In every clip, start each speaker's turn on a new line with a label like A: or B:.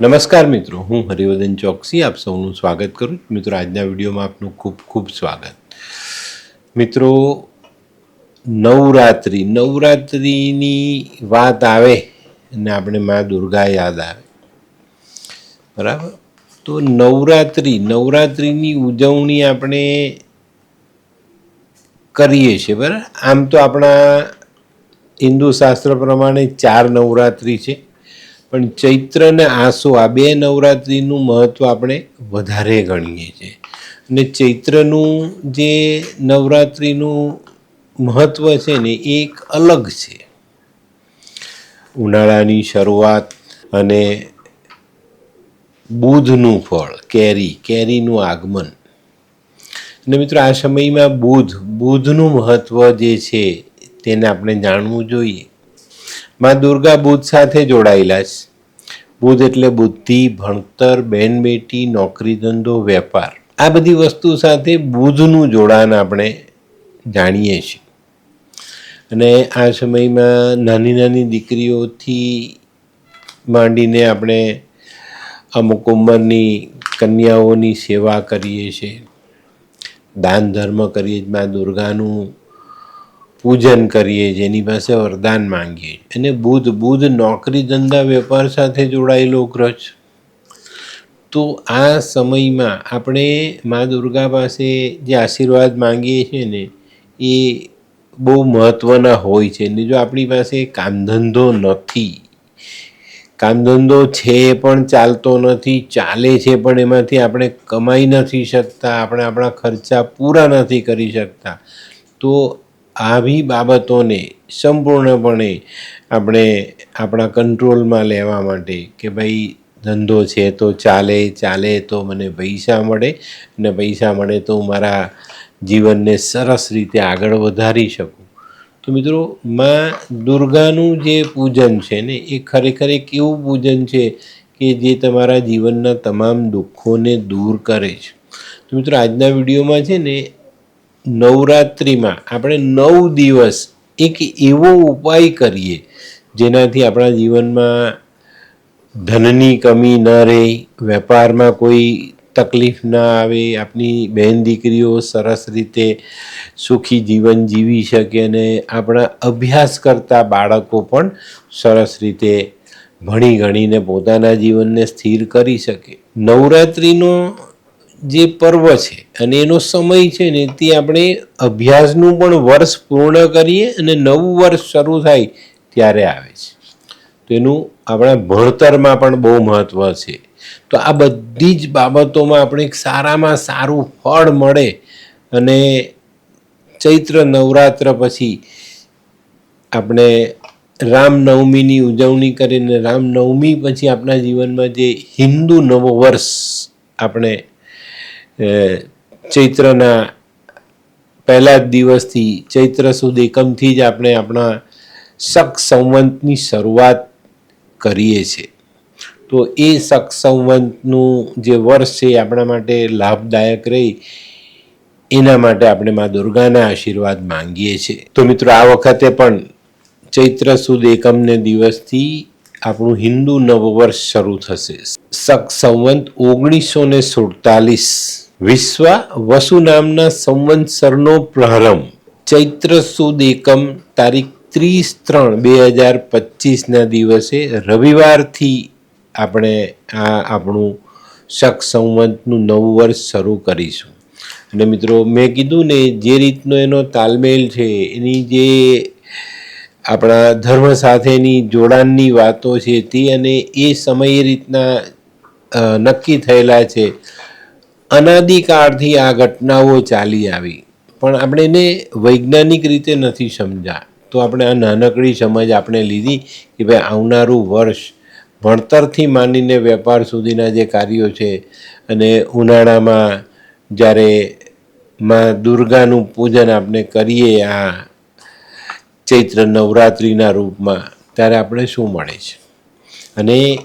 A: નમસ્કાર મિત્રો, હું હરિવર્ધન ચોકસી આપ સૌનું સ્વાગત કરું. મિત્રો, આજના વિડીયોમાં આપનું ખૂબ ખૂબ સ્વાગત. મિત્રો, નવરાત્રિ, નવરાત્રિની વાત આવે અને આપણે મા દુર્ગા યાદ આવે. બરાબર? તો નવરાત્રિ, નવરાત્રિની ઉજવણી આપણે કરીએ છીએ, બરાબર? આમ તો આપણા હિન્દુ શાસ્ત્ર પ્રમાણે ચાર નવરાત્રિ છે. પણ ચૈત્ર અને આસો આ બે નવરાત્રિનું મહત્ત્વ આપણે વધારે ગણીએ છીએ. અને ચૈત્રનું જે નવરાત્રિનું મહત્ત્વ છે ને, એ એક અલગ છે. ઉનાળાની શરૂઆત અને બુધનું ફળ, કેરી, કેરીનું આગમન. અને મિત્રો, આ સમયમાં બુધ, બુધનું મહત્ત્વ જે છે, તેને આપણે જાણવું જોઈએ. માં દુર્ગા બુધ સાથે જોડાયેલા છે. બુધ એટલે બુદ્ધિ, ભણતર બેન બેટી નોકરી ધંધો વેપાર. આ બધી વસ્તુ સાથે બુધનું જોડાણ આપણે જાણીએ છીએ. અને આ સમયમાં નાની નાની દીકરીઓથી માંડીને આપણે અમુક ઉંમરની કન્યાઓની સેવા કરીએ છીએ. દાન ધર્મ કરીએ છીએ. મા દુર્ગાનું પૂજન કરીએ, જેની પાસે વરદાન માંગીએ. અને બુધ બુધ નોકરી ધંધા વેપાર સાથે જોડાયેલો ગ્રહ છે. તો આ સમયમાં આપણે મા દુર્ગા પાસે જે આશીર્વાદ માંગીએ છીએ ને, એ બહુ મહત્ત્વના હોય છે. ને જો આપણી પાસે કામ ધંધો નથી કામ ધંધો છે પણ ચાલતો નથી, ચાલે છે પણ એમાંથી આપણે કમાઈ નથી શકતા, આપણે આપણા ખર્ચા પૂરા નથી કરી શકતા, તો આવી બાબતોને સંપૂર્ણપણે આપણે આપણા કંટ્રોલમાં લેવા માટે કે ભાઈ ધંધો છે તો ચાલે ચાલે તો મને પૈસા મળે અને પૈસા મળે તો હું મારા જીવનને સરસ રીતે આગળ વધારી શકું. તો મિત્રો, માં દુર્ગાનું જે પૂજન છે ને, એ ખરેખર એક એવું પૂજન છે કે જે તમારા જીવનના તમામ દુઃખોને દૂર કરે છે. તો મિત્રો, આજના વિડીયોમાં છે ને નવરાત્રિમાં આપણે નવ દિવસ એક એવો ઉપાય કરીએ જેનાથી આપણા જીવનમાં ધનની કમી ન રહે, વેપારમાં કોઈ તકલીફ ના આવે આપણી બહેન દીકરીઓ સરસ રીતે સુખી જીવન જીવી શકે અને આપણા અભ્યાસ કરતા બાળકો પણ સરસ રીતે ભણી ગણીને પોતાના જીવનને સ્થિર કરી શકે. નવરાત્રિનો જે પર્વ છે અને એનો સમય છે ને તે આપણે અભ્યાસનું પણ વર્ષ પૂર્ણ કરીએ અને નવું વર્ષ શરૂ થાય ત્યારે આવે છે. તો એનું આપણા ભણતરમાં પણ બહુ મહત્ત્વ છે. તો આ બધી જ બાબતોમાં આપણે સારામાં સારું ફળ મળે અને ચૈત્ર નવરાત્ર પછી આપણે રામનવમીની ઉજવણી કરીને રામનવમી પછી આપણા જીવનમાં જે હિન્દુ નવો વર્ષ આપણે ચૈત્રના પહેલા જ દિવસથી ચૈત્ર સુદ એકમથી જ આપણે આપણા શક સંવંતની શરૂઆત કરીએ છીએ. તો એ શક સંવંતનું જે વર્ષ છે આપણા માટે લાભદાયક રહી, એના માટે આપણે મા દુર્ગાના આશીર્વાદ માંગીએ છીએ. તો મિત્રો, આ વખતે પણ ચૈત્ર સુદ એકમને દિવસથી આપણું હિન્દુ નવવર્ષ શરૂ થશે. શક સંવંત ઓગણીસો ને સુડતાલીસ વિશ્વ વસુ નામના સંવત્સરનો પ્રારંભ ચૈત્ર સુદ એકમ તારીખ ત્રીસ ત્રણ બે હજાર પચીસના દિવસે રવિવારથી આપણે આ આપણું શક સંવંતનું નવું વર્ષ શરૂ કરીશું. અને મિત્રો, મેં કીધું ને, જે રીતનો એનો તાલમેલ છે, એની જે આપણા ધર્મ સાથેની જોડાણની વાતો છે, તે અને એ સમય રીતના નક્કી થયેલા છે અનાદિકાળથી આ ઘટનાઓ ચાલી આવી. પણ આપણે એને વૈજ્ઞાનિક રીતે નથી સમજ્યા. તો આપણે આ નાનકડી સમજ આપણે લીધી કે ભાઈ આવનારું વર્ષ ભણતરથી માનીને વેપાર સુધીના જે કાર્યો છે અને ઉનાળામાં જ્યારે માં દુર્ગાનું પૂજન આપણે કરીએ આ ચૈત્ર નવરાત્રિના રૂપમાં, ત્યારે આપણે શું મળે છે? અને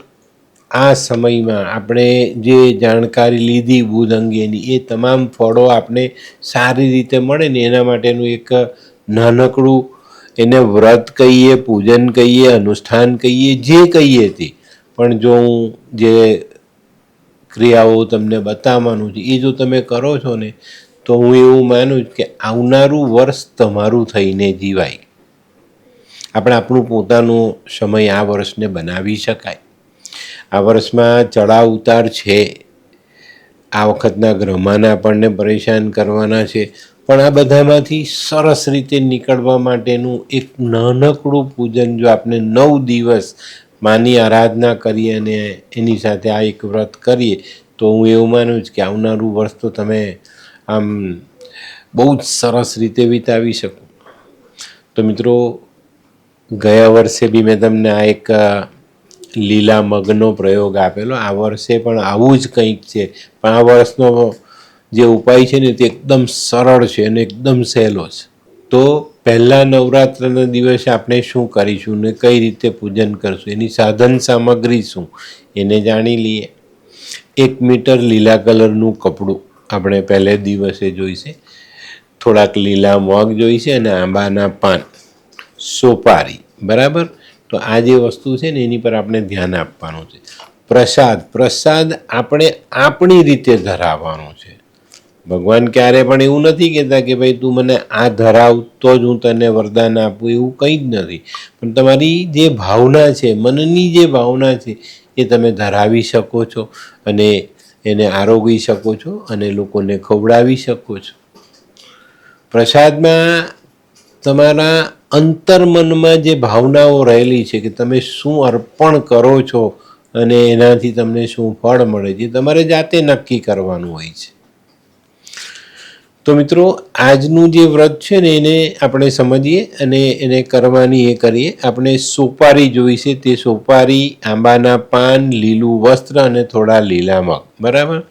A: આ સમયમાં આપણે જે જાણકારી લીધી બુધ અંગેની, એ તમામ ફળો આપણે સારી રીતે મળે ને એના માટેનું એક નાનકડું એને વ્રત કહીએ, પૂજન કહીએ, અનુષ્ઠાન કહીએ, જે કહીએ તે. પણ જો હું જે ક્રિયાઓ તમને બતાવવાનું છે, એ જો તમે કરો છો ને, તો હું એવું માનું છું કે આવનારું વર્ષ તમારું થઈને જીવાય. આપણે આપણું પોતાનો સમય આ વર્ષને બનાવી શકાય. આ વર્ષમાં ચડાવ ઉતાર છે. આ વખતના ગ્રહમાન આપણને પરેશાન કરવાના છે. પણ આ બધામાંથી સરસ રીતે નીકળવા માટેનું એક નાનકડું પૂજન જો આપણે નવ દિવસ માની આરાધના કરીએ અને એની સાથે આ એક વ્રત કરીએ, તો હું એવું માનું છું કે આવનારું વર્ષ તો તમે આમ બહુ જ સરસ રીતે વિતાવી શકો. તો મિત્રો, ગયા વર્ષે બી મેં તમને આ એક લીલા મગનો પ્રયોગ આપેલો. આ વર્ષે પણ આવું જ કંઈક છે. પણ આ વર્ષનો જે ઉપાય છે ને તે એકદમ સરળ છે અને એકદમ સહેલો છે. તો પહેલા નવરાત્રના દિવસે આપણે શું કરીશું ને કઈ રીતે પૂજન કરશું? એની સાધન સામગ્રી શું? એને જાણી લઈએ. એક મીટર લીલા કલરનું કપડું આપણે પહેલે દિવસે જોઈશે થોડાક લીલા મગ જોઈશે અને આંબાના પાન. સોપારી. બરાબર? તો આ જે વસ્તુ છે ને, એની પર આપણે ધ્યાન આપવાનું છે. પ્રસાદ પ્રસાદ આપણે આપણી રીતે ધરાવવાનો છે. ભગવાન ક્યારે પણ એવું નથી કહેતા કે ભાઈ તું મને આ ધરાવ તો જ હું તને વરદાન આપું, એવું કંઈ જ નથી. પણ તમારી જે ભાવના છે, મનની જે ભાવના છે, એ તમે ધરાવી શકો છો અને એને આરોગી શકો છો અને લોકોને ખવડાવી શકો છો. પ્રસાદમાં તમારા અંતર્મનમાં જે ભાવનાઓ રહેલી છે કે તમે શું અર્પણ કરો છો અને એનાથી તમને શું ફળ મળે છે તમારે જાતે નક્કી કરવાનું હોય છે. તો મિત્રો, આજનું જે વ્રત છે ને, એને આપણે સમજીએ અને એને કરવાની એ કરીએ. આપણે સોપારી જોઈશે તે સોપારી આંબાના પાન, લીલું વસ્ત્ર અને થોડા લીલા મગ. બરાબર?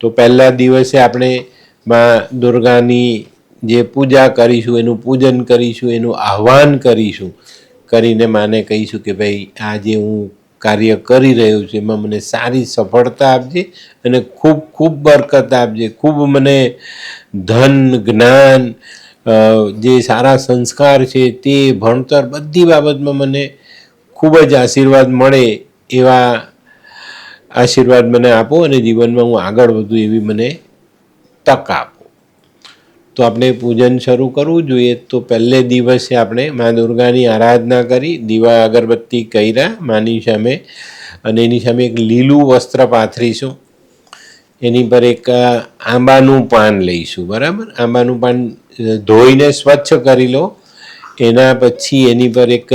A: તો પહેલા દિવસે આપણે માં દુર્ગાની જે પૂજા કરીશું, એનું પૂજન કરીશું, એનું આહ્વાન કરીશું, કરીને માને કહીશું કે ભાઈ, આ જે હું કાર્ય કરી રહ્યો છું, એમાં મને સારી સફળતા આપજે અને ખૂબ ખૂબ બરકત આપજે, ખૂબ મને ધન, જ્ઞાન જે સારા સંસ્કાર છે તે ભણતર બધી બાબતમાં મને ખૂબ જ આશીર્વાદ મળે એવા આશીર્વાદ મને આપો અને જીવનમાં હું આગળ વધું એવી મને તક આપો. તો આપણે પૂજન શરૂ કરવું જોઈએ તો પહેલે દિવસે આપણે મા દુર્ગાની આરાધના કરી, દીવા અગરબત્તી કર્યા માની સામે. અને એની સામે એક લીલું વસ્ત્ર પાથરીશું. એની પર એક આંબાનું પાન લઈશું, બરાબર? આંબાનું પાન ધોઈને સ્વચ્છ કરી લો. એના પછી એની પર એક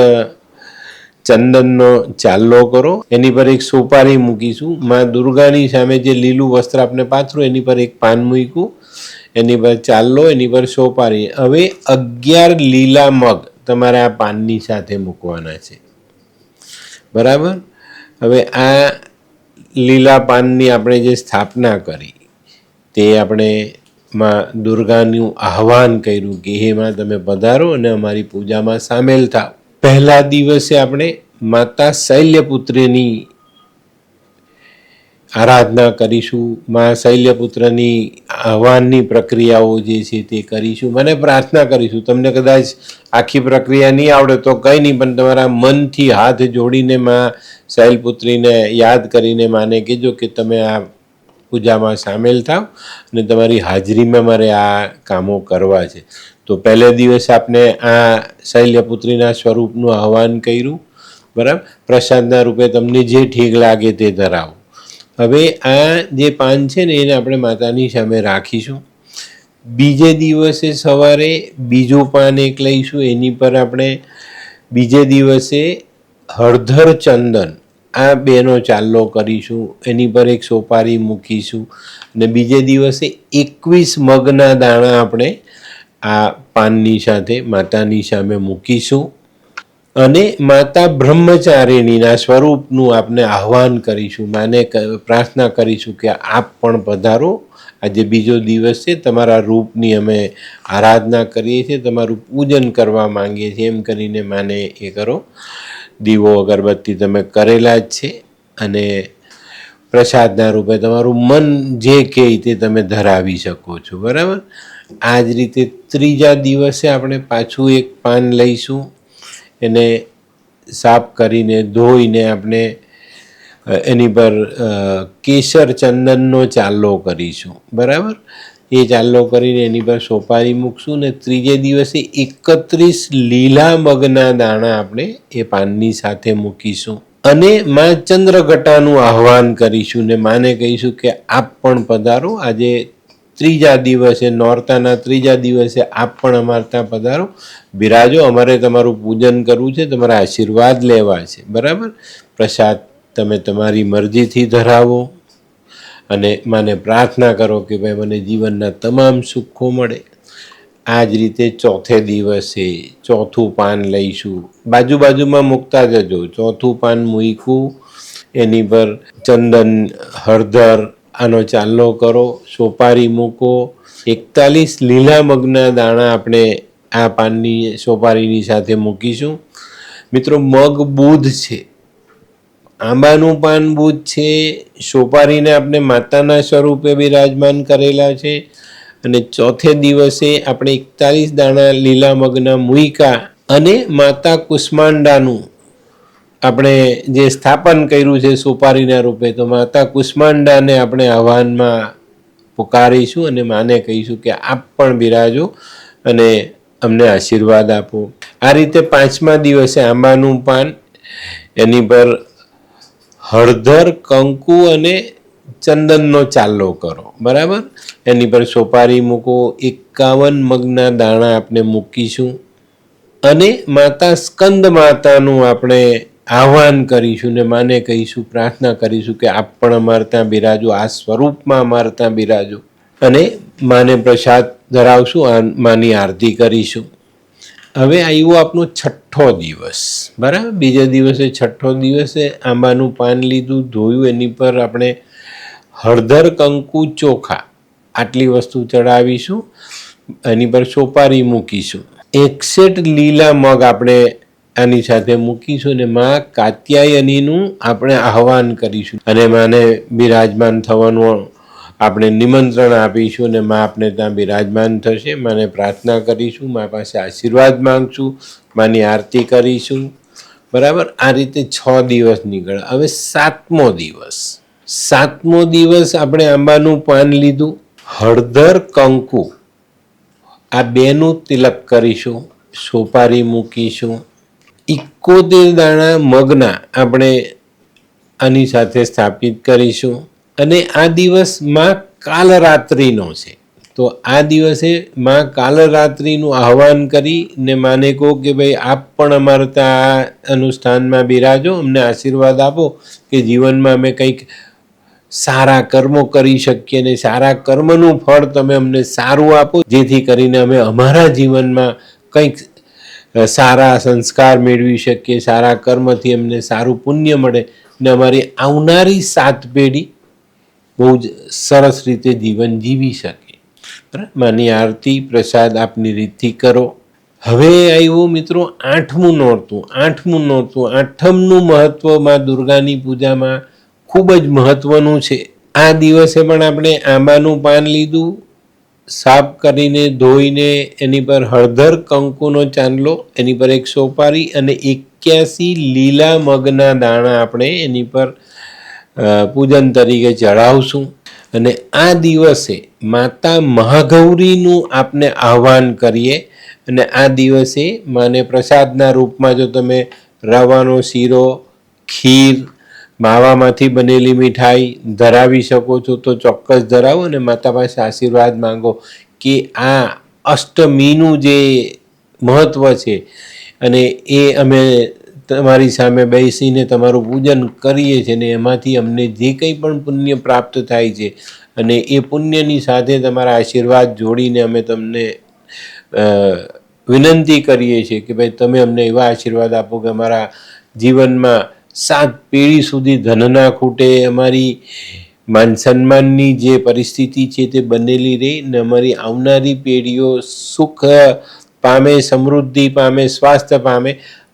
A: ચંદનનો ચાલ્લો કરો. એની પર એક સોપારી મૂકીશું. માં દુર્ગાની સામે જે લીલું વસ્ત્ર આપણે પાથરું એની પર એક પાન મૂક્યું. એની પર ચાલ્લો એની પર સોપારી હવે અગિયાર લીલા મગ તમારે આ પાનની સાથે મૂકવાના છે. બરાબર? હવે આ લીલા પાનની આપણે જે સ્થાપના કરી, તે આપણે માં દુર્ગાનું આહવાન કર્યું કે હે માં તમે પધારો અને અમારી પૂજામાં સામેલ થાઓ. પહેલા દિવસે આપણે માતા શૈલ્યપુત્રીની આરાધના કરીશું. મા શૈલ્યપુત્રની આહવાનની પ્રક્રિયાઓ જે છે તે કરીશું મને પ્રાર્થના કરીશું. તમને કદાચ આખી પ્રક્રિયા નહીં આવડે તો કંઈ નહીં, પણ તમારા મનથી હાથ જોડીને મા શૈલપુત્રીને યાદ કરીને માને કહેજો કે તમે આ પૂજામાં સામેલ થાવ અને તમારી હાજરીમાં મારે આ કામો કરવા છે. તો પહેલે દિવસ આપણે આ શૈલ્યપુત્રીના સ્વરૂપનું આહવાન કર્યું. બરાબર? પ્રસાદના રૂપે તમને જે ઠીક લાગે તે ધરાવો. હવે આ જે પાન છે ને એને આપણે માતાની સામે રાખીશું. બીજે દિવસે સવારે બીજું પાન એક લઈશું, એની પર આપણે બીજે દિવસે હળધર ચંદન, આ બેનો ચાલ્લો કરીશું, એની પર એક સોપારી મૂકીશું અને બીજે દિવસે એકવીસ મગના દાણા આપણે આ પાનની સાથે માતાની સામે મૂકીશું. અને માતા બ્રહ્મચારિણીના સ્વરૂપનું આપને આહ્વાન કરીશું, માને પ્રાર્થના કરીશું કે આપ પણ પધારો. આજે બીજો દિવસ છે, તમારા રૂપની અમે આરાધના કરીએ છીએ, તમારું પૂજન કરવા માંગીએ છીએ, એમ કરીને માને એ કરો. દીવો અગરબત્તી તમે કરેલા જ છે અને પ્રસાદના રૂપે તમારું મન જે કહે તે તમે ધરાવી શકો છો, બરાબર? આ જ રીતે ત્રીજા દિવસે આપણે પાછું એક પાન લઈશું. એને સાફ કરીને ધોઈને આપણે એની પર કેસર ચંદનનો ચાલ્લો કરીશું. બરાબર? એ ચાલ્લો કરીને એની પર સોપારી મૂકશું ને ત્રીજે દિવસે એકત્રીસ લીલા મગના દાણા આપણે એ પાનની સાથે મૂકીશું. અને માં ચંદ્રઘટાનું આહ્વાન કરીશું ને માને કહીશું કે આપ પણ પધારો. આજે ત્રીજા દિવસે નોરતાના ત્રીજા દિવસે આપ પણ અમારે ત્યાં પધારો. બિરાજો, અમારે તમારું પૂજન કરવું છે, તમારા આશીર્વાદ લેવા છે. બરાબર? પ્રસાદ તમે તમારી મરજીથી ધરાવો અને મને પ્રાર્થના કરો કે ભાઈ મને જીવનના તમામ સુખો મળે. આ જ રીતે ચોથે દિવસે ચોથું પાન લઈશું. બાજુ બાજુમાં મૂકતા જજો. ચોથું પાન મૂક્યું એની પર ચંદન, હળદર આનો ચાલનો કરો, સોપારી મૂકો. એકતાલીસ લીલા મગના દાણા આપણે આ પાનની, સોપારીની સાથે મૂકીશું. મિત્રો, મગ બુધ છે. આંબાનું પાન બુધ છે. સોપારીને આપણે માતાના સ્વરૂપે બિરાજમાન કરેલા છે. અને ચોથે દિવસે આપણે એકતાલીસ દાણા લીલા મગના મુઈકા અને માતા કુષ્માંડાનું આપણે જે સ્થાપન કર્યું છે સોપારીના રૂપે, તો માતા કુષ્માંડાને આપણે આહ્વાનમાં પુકારીશું અને માને કહીશું કે આપ પણ બિરાજો અને અમને આશીર્વાદ આપો. આ રીતે પાંચમા દિવસે આંબાનું પાન, એની પર હળદર, કંકુ અને ચંદનનો ચાલ્લો કરો. બરાબર? એની પર સોપારી મૂકો, એકાવન મગના દાણા આપણે મૂકીશું અને માતા સ્કંદ માતાનું આપણે આહ્વાન કરીશું ને માને કહીશું, પ્રાર્થના કરીશું કે આપ પણ અમારે ત્યાં બિરાજો, આ સ્વરૂપમાં અમારે ત્યાં બિરાજો. અને માને પ્રસાદ ધરાવશું, આ માની આરતી કરીશું. હવે આવ્યો આપનો છઠ્ઠો દિવસ. બરાબર? બીજા દિવસે છઠ્ઠો દિવસે આંબાનું પાન લીધું, ધોયું, એની પર આપણે હળદર, કંકુ, ચોખા આટલી વસ્તુ ચડાવીશું, એની પર સોપારી મૂકીશું. એકસેટ લીલા મગ આપણે આની સાથે મૂકીશું અને માં કાત્યાયનીનું આપણે આહ્વાન કરીશું. અને માને બિરાજમાન થવાનું આપણે નિમંત્રણ આપીશું અને માં આપણે ત્યાં બિરાજમાન થશે. માને પ્રાર્થના કરીશું, મા પાસે આશીર્વાદ માંગશું, માની આરતી કરીશું. બરાબર? આ રીતે છ દિવસ નીકળે હવે સાતમો દિવસ. સાતમો દિવસ આપણે આંબાનું પાન લીધું. હળદર કંકુ. આ બેનું તિલક કરીશું. સોપારી મૂકીશું. ઇકોતેર દાણા મગના આપણે આની સાથે સ્થાપિત કરીશું. અને આ દિવસમાં કાલરાત્રિનો છે. તો આ દિવસે માં કાલરાત્રિનું આહ્વાન કરી ને માને કહો કે ભાઈ આપ પણ અમારા ત્યાં અનુષ્ઠાનમાં બિરાજો, અમને આશીર્વાદ આપો કે જીવનમાં અમે કંઈક સારા કર્મો કરી શકીએ ને સારા કર્મનું ફળ તમે અમને સારું આપો, જેથી કરીને અમે અમારા જીવનમાં કંઈક સારા સંસ્કાર મેળવી શકીએ, સારા કર્મથી એમને સારું પુણ્ય મળે ને અમારી આવનારી સાત પેઢી બહુ જ સરસ રીતે જીવન જીવી શકે. માની આરતી પ્રસાદ આપની રીતથી કરો. હવે આવ્યું મિત્રો આઠમું નોરતું આઠમું નોરતું, આઠમનું મહત્વમાં દુર્ગાની પૂજામાં ખૂબ જ મહત્વનું છે. આ દિવસે પણ આપણે આંબાનું પાન લીધું સાફ કરીને ધોઈને એની પર હળદર કંકુનો ચાંદલો, એની પર એક સોપારી અને એક્યાસી લીલા મગના દાણા આપણે એની પર પૂજન તરીકે ચઢાવશું. અને આ દિવસે માતા મહાગૌરીનું આપને આહ્વાન કરીએ. અને આ દિવસે માને પ્રસાદના રૂપમાં જો તમે રવાનો શીરો, ખીર માવામાંથી બનેલી મીઠાઈ ધરાવી શકો છો તો ચોક્કસ ધરાવો અને માતા પાસે આશીર્વાદ માંગો કે આ અષ્ટમીનું જે મહત્ત્વ છે અને એ અમે તમારી સામે બેસીને તમારું પૂજન કરીએ છીએ ને એમાંથી અમને જે કંઈ પણ પુણ્ય પ્રાપ્ત થાય છે અને એ પુણ્યની સાથે તમારા આશીર્વાદ જોડીને અમે તમને વિનંતી કરીએ છીએ કે ભાઈ તમે અમને એવા આશીર્વાદ આપો કે અમારા જીવનમાં સાત પેઢી સુધી ધન ના ખૂટે, અમારી માન સન્માનની જે પરિસ્થિતિ છે તે બનેલી રહે ને અમારી આવનારી પેઢીઓ સુખ પામે, સમૃદ્ધિ પામે, સ્વાસ્થ્ય પામે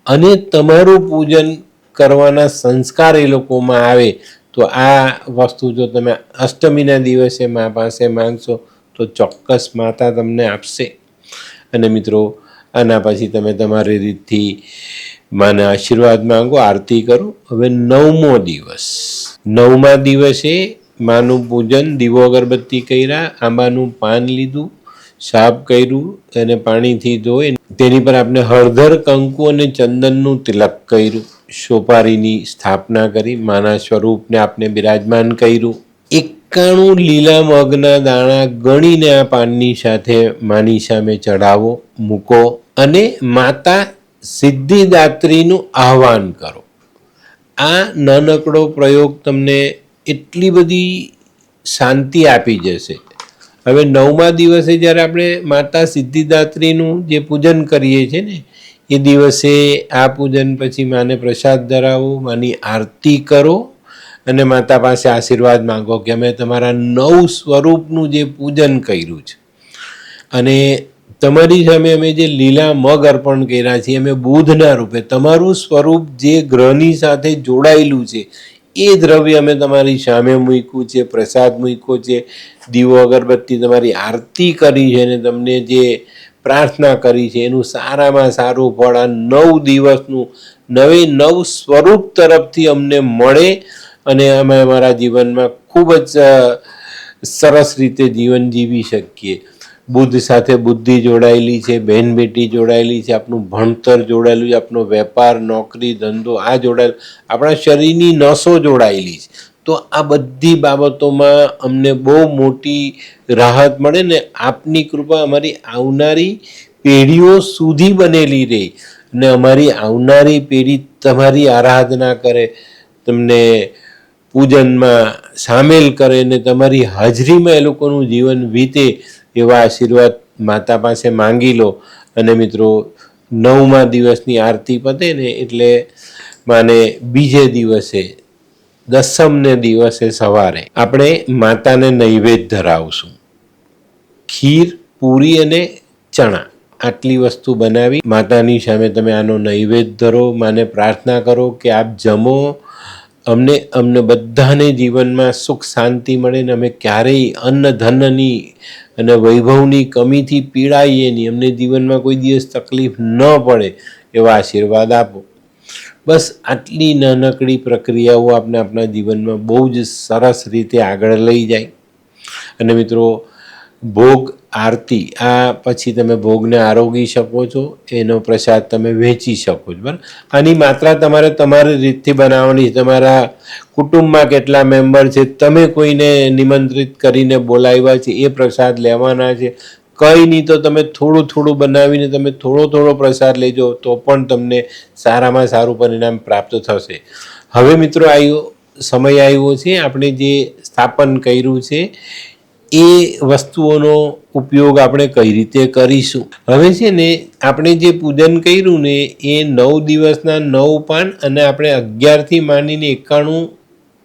A: અને તમારું પૂજન કરવાના સંસ્કાર એ લોકોમાં આવે, તો આ વસ્તુ જો તમે અષ્ટમીના દિવસે મા પાસે માંગશો, તો ચોક્કસ માતા તમને આપશે. અને મિત્રો, આના પછી તમે તમારી રીતથી માને આશીર્વાદ માંગો, આરતી કરો. હવે નવમો દિવસ. નવમા દિવસે માનું પૂજન, દીવો અગરબત્તી કર્યા, આંબાનું પાન લીધું સાફ કર્યું એને પાણીથી ધોઈ, તેની પર આપણે હળદર, કંકુ અને ચંદનનું તિલક કર્યું. સોપારીની સ્થાપના કરી, માના સ્વરૂપને આપણે બિરાજમાન કર્યું. એકાણું લીલા મગના દાણા ગણીને આ પાનની સાથે માની સામે ચડાવો મૂકો અને માતા સિદ્ધિદાત્રીનું આહવાન કરો. આ નાનકડો પ્રયોગ તમને એટલી બધી શાંતિ આપી જશે. હવે નવમા દિવસે જ્યારે આપણે માતા સિદ્ધિદાત્રીનું જે પૂજન કરીએ છીએ ને, એ દિવસે આ પૂજન પછી માને પ્રસાદ ધરાવો, માની આરતી કરો અને માતા પાસે આશીર્વાદ માંગો કે અમે તમારા નવ સ્વરૂપનું જે પૂજન કર્યું છે. અને તમારી સામે અમે જે લીલા મગ અર્પણ કર્યા છીએ, અમે બુધના રૂપે, તમારું સ્વરૂપ જે ગ્રહની સાથે જોડાયેલું છે, એ દ્રવ્ય અમે તમારી સામે મૂક્યું છે, પ્રસાદ મૂક્યો છે, દીવો અગરબત્તી તમારી આરતી કરી છે અને તમને જે પ્રાર્થના કરી છે, એનું સારામાં સારું ફળ આ નવ દિવસનું નવે નવ સ્વરૂપ તરફથી અમને મળે અને અમે અમારા જીવનમાં ખૂબ જ સરસ રીતે જીવન જીવી શકીએ. બુદ્ધ સાથે બુદ્ધિ જોડાયેલી છે બહેન બેટી જોડાયેલી છે, આપણું ભણતર જોડાયેલું છે, આપણો વેપાર, નોકરી, ધંધો, આ જોડાયેલ, આપણા શરીરની નસો જોડાયેલી છે. તો આ બધી બાબતોમાં અમને બહુ મોટી રાહત મળે ને આપની કૃપા અમારી આવનારી પેઢીઓ સુધી બનેલી રહે અને અમારી આવનારી પેઢી તમારી આરાધના કરે, તમને પૂજનમાં સામેલ કરે ને તમારી હાજરીમાં એ લોકોનું જીવન વીતે એવા આશીર્વાદ માતા પાસે માંગી લો. અને મિત્રો, નવમા દિવસની આરતી પતે ને એટલે માને બીજે દિવસે, દસમને દિવસે સવારે આપણે માતાને નૈવેદ્ય ધરાવશું. ખીર, પૂરી અને ચણા આટલી વસ્તુ બનાવી માતાની સામે તમે આનો નૈવેદ્ય ધરો, માને પ્રાર્થના કરો કે આપ જમો. અમને અમને બધાને જીવનમાં સુખ શાંતિ મળે ને અમે ક્યારેય અન્ન, ધનની અને વૈભવની કમીથી પીડાઈએ નહીં અમને જીવનમાં કોઈ દિવસ તકલીફ ન પડે એવા આશીર્વાદ આપો. બસ આટલી નાનકડી પ્રક્રિયાઓ આપણે આપણા જીવનમાં બહુ જ સરસ રીતે આગળ લઈ જાય. અને મિત્રો, ભોગ આરતી, આ પછી તમે ભોગને આરોગી શકો છો, એનો પ્રસાદ તમે વેચી શકો છો, બરાબર? આની માત્રા તમારે તમારી રીતથી બનાવવાની તમારા કુટુંબમાં કેટલા મેમ્બર છે, તમે કોઈને નિમંત્રિત કરીને બોલાવ્યા છે, એ પ્રસાદ લેવાના છે. કંઈ નહીં તો તમે થોડું થોડું બનાવીને તમે થોડો થોડો પ્રસાદ લેજો, તો પણ તમને સારામાં સારું પરિણામ પ્રાપ્ત થશે. હવે મિત્રો આવ્યો સમય આવ્યો છે, આપણે જે સ્થાપન કર્યું છે એ વસ્તુઓનો ઉપયોગ આપણે કઈ રીતે કરીશું? હવે છે ને, આપણે જે પૂજન કર્યું ને, એ નવ દિવસના નવ પાન અને આપણે અગિયારથી માંડીને એકાણું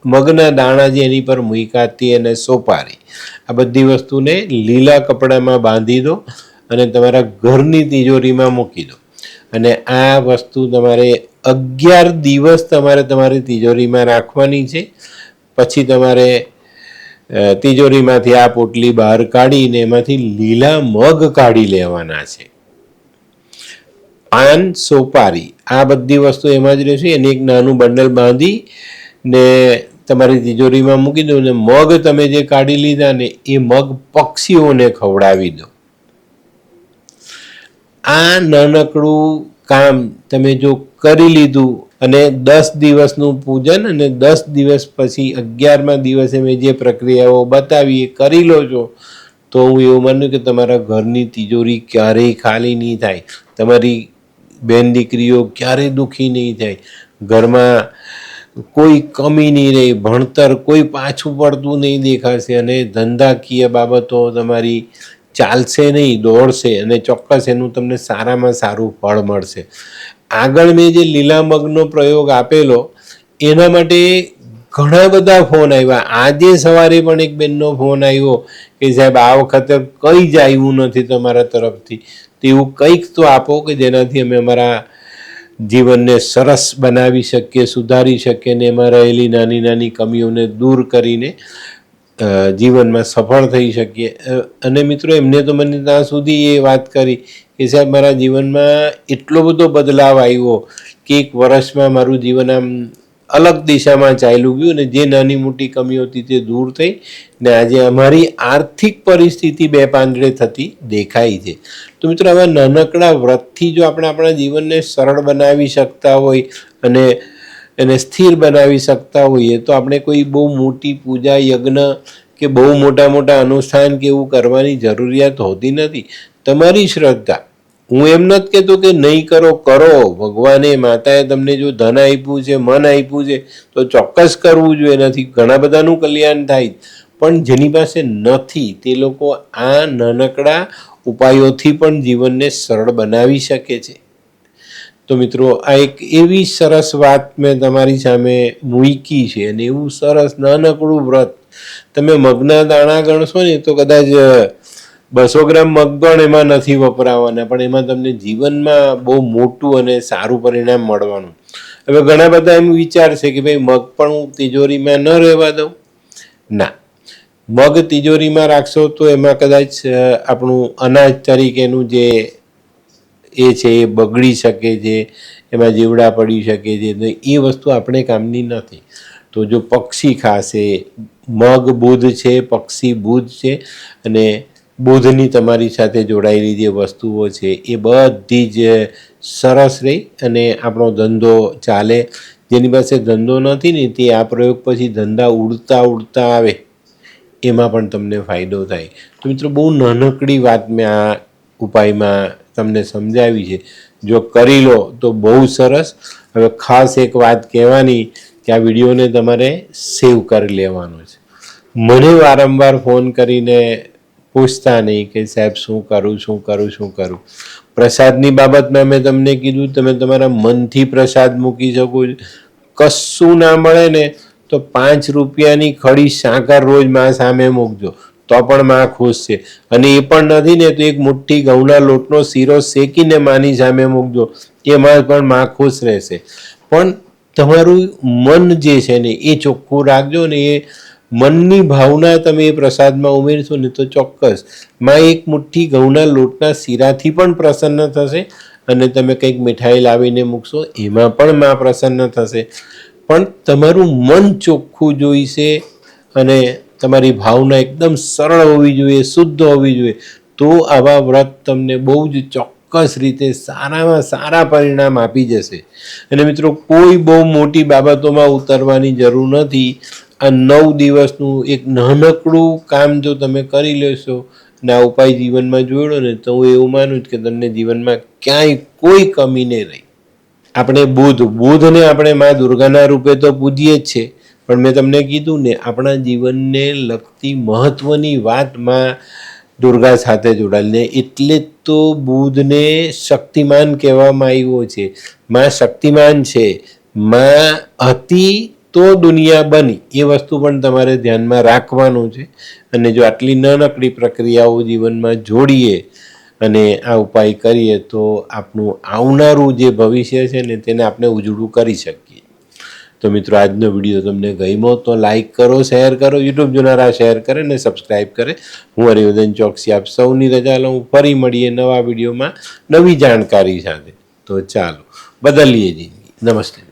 A: મગના દાણા જે એની પર મૂકાતી અને સોપારી. આ બધી વસ્તુને લીલા કપડામાં બાંધી દો અને તમારા ઘરની તિજોરીમાં મૂકી દો. અને આ વસ્તુ તમારે અગિયાર દિવસ તમારે તમારી તિજોરીમાં રાખવાની છે. પછી તમારે તિજોરીમાંથી આ પોટલી બહાર કાઢીને એમાંથી લીલા મગ કાઢી લેવાના છે. પાન, સોપારી, આ બધી વસ્તુ એમાં જ રહેશે. એને એક નાનું બંડલ બાંધી ને તમારી તિજોરીમાં મૂકી દો ને મગ તમે જે કાઢી લીધા ને એ મગ પક્ષીઓને ખવડાવી દો. આ નાનકડું કામ તમે જો કરી લીધું અને દસ દિવસનું પૂજન અને દસ દિવસ પછી અગિયારમા દિવસે મેં જે પ્રક્રિયાઓ બતાવી એ કરી લો છો, તો હું એવું માનું કે તમારા ઘરની તિજોરી ક્યારેય ખાલી નહીં થાય. તમારી બેન દીકરીઓ ક્યારેય દુઃખી નહીં થાય. ઘરમાં કોઈ કમી નહીં રહે, ભણતર કોઈ પાછું પડતું નહીં દેખાશે અને ધંધાકીય બાબતો તમારી ચાલશે નહીં, દોડશે અને ચોક્કસ એનું તમને સારામાં સારું ફળ મળશે. આગળ મેં જે લીલા મગનો પ્રયોગ આપેલો, એના માટે ઘણા બધા ફોન આવ્યા. આજે સવારે પણ એક બેનનો ફોન આવ્યો કે, સાહેબ, આ વખતે કંઈ જ આવ્યું નથી તમારા તરફથી. તો એવું કંઈક તો આપો કે જેનાથી અમે અમારા જીવનને સરસ બનાવી શકીએ, સુધારી શકીએ ને એમાં રહેલી નાની નાની કમીઓને દૂર કરીને જીવનમાં સફળ થઈ શકીએ. અને મિત્રો, એમને તો મને ત્યાં સુધી એ વાત કરી કે સાહેબ, મારા જીવનમાં એટલો બધો બદલાવ આવ્યો કે એક વર્ષમાં મારું જીવન આમ અલગ દિશામાં ચાલ્યું ગયું ને જે નાની મોટી કમીઓ હતી તે દૂર થઈ ને આજે અમારી આર્થિક પરિસ્થિતિ બે પાંદડે થતી દેખાય છે. તો મિત્રો, આવા નાનકડા વ્રતથી જો આપણે આપણા જીવનને સરળ બનાવી શકતા હોય અને એને સ્થિર બનાવી શકતા હોઈએ, તો આપણે કોઈ બહુ મોટી પૂજા, યજ્ઞ કે બહુ મોટા મોટા અનુષ્ઠાન કે એવું કરવાની જરૂરિયાત હોતી નથી. તમારી શ્રદ્ધા હું એમ નથી કહેતો કે નહીં કરો કરો. ભગવાને માતાએ તમને જો ધન આપ્યું છે, મન આપ્યું છે, તો ચોક્કસ કરવું જોઈએ. એનાથી ઘણા બધાનું કલ્યાણ થાય. પણ જેની પાસે નથી, તે લોકો આ નાનકડા ઉપાયોથી પણ જીવનને સરળ બનાવી શકે છે. તો મિત્રો, આ એક એવી સરસ વાત મેં તમારી સામે મૂકી છે અને એવું સરસ નાનકડું વ્રત. તમે મગના દાણા ગણશો ને, તો કદાચ બસો ગ્રામ મગ પણ એમાં નથી વપરાવાના, પણ એમાં તમને જીવનમાં બહુ મોટું અને સારું પરિણામ મળવાનું. હવે ઘણા બધા એમ વિચારશે કે ભાઈ મગ પણ હું તિજોરીમાં ન રહેવા દઉં? ના. મગ તિજોરીમાં રાખશો તો એમાં કદાચ આપણું અનાજ તરીકેનું જે એ છે, એ બગડી શકે છે, એમાં જીવડા પડી શકે છે, તો એ વસ્તુ આપણે કામની નથી. તો જો પક્ષી ખાશે, મગ બુધ છે, પક્ષી બુધ છે, અને બુધની તમારી સાથે જોડાયેલી જે વસ્તુઓ છે, એ બધી જ સરસ રહી અને આપણો ધંધો ચાલે. જેની પાસે ધંધો નથી ને, તે આ પ્રયોગ પછી ધંધા ઉડતા ઉડતા આવે, એમાં પણ તમને ફાયદો થાય. તો મિત્રો, બહુ નાનકડી વાત મેં આ ઉપાયમાં તમને સમજાવી છે. જો કરી લો તો બહુ સરસ. હવે ખાસ એક વાત કહેવાની કે આ વિડીયોને તમારે સેવ કરી લેવાનો છે. મને વારંવાર ફોન કરીને પૂછતા નહીં કે સાહેબ શું કરું શું કરું શું કરું. પ્રસાદની બાબતમાં મેં તમને કીધું, તમે તમારા મનથી પ્રસાદ મૂકી શકો કશું ના મળે ને તો પાંચ રૂપિયાની ખડી સાકર રોજમાં સામે મૂકજો. તો પણ માં ખુશ છે. અને એ પણ નથી ને તો એક મુઠ્ઠી ઘઉંના લોટનો શીરો શેકીને માની સામે મૂકજો એમાં પણ માં ખુશ રહેશે. પણ તમારું મન જે છે ને એ ચોખ્ખું રાખજો ને એ મનની ભાવના તમે એ પ્રસાદમાં ઉમેરશો ને તો ચોક્કસમાં એક મુઠ્ઠી ઘઉંના લોટના શીરાથી પણ પ્રસન્ન થશે અને તમે કંઈક મીઠાઈ લાવીને મૂકશો, એમાં પણ માં પ્રસન્ન થશે. પણ તમારું મન ચોખ્ખું જોઈશે અને તમારી ભાવના એકદમ સરળ હોવી જોઈએ, શુદ્ધ હોવી જોઈએ, તો આવા વ્રત તમને બહુ જ ચોક્કસ રીતે સારામાં સારા પરિણામ આપી જશે. અને મિત્રો, કોઈ બહુ મોટી બાબતોમાં ઉતરવાની જરૂર નથી. આ નવ દિવસનું એક નાનકડું કામ જો તમે કરી લેશો અને આ ઉપાય જીવનમાં જોડો ને, તો હું એવું માનું છું કે તમને જીવનમાં ક્યાંય કોઈ કમી નહીં રહી. આપણે બુધ, બુધને આપણે મા દુર્ગાના રૂપે તો પૂજીએ જ છે પણ મેં તમને કીધું ને, આપણા જીવનને લગતી મહત્વની વાતમાં દુર્ગા સાથે જોડાયેલી એટલે તો બુધને શક્તિમાન કહેવામાં આવ્યો છે. માં શક્તિમાન છે. માં હતી તો દુનિયા બની. એ વસ્તુ પણ તમારે ધ્યાનમાં રાખવાનું છે. અને જો આટલી નાનકડી પ્રક્રિયાઓ જીવનમાં જોડીએ અને આ ઉપાય કરીએ તો આપણું આવનારું જે ભવિષ્ય છે ને તેને આપણે ઉજળું કરી શકીએ. તો મિત્રો, આજનો વીડિયો તમને ગમ્યો તો લાઈક કરો, શેર કરો, યુટ્યુબ જોનારા શેર કરે ને સબસ્ક્રાઈબ કરે. હું હરિવર્ધન ચોકસી આપ સૌની રજા લઉં. ફરી મળીએ નવા વિડીયોમાં નવી જાણકારી સાથે. તો ચાલો, બદલીએ જી નમસ્તે.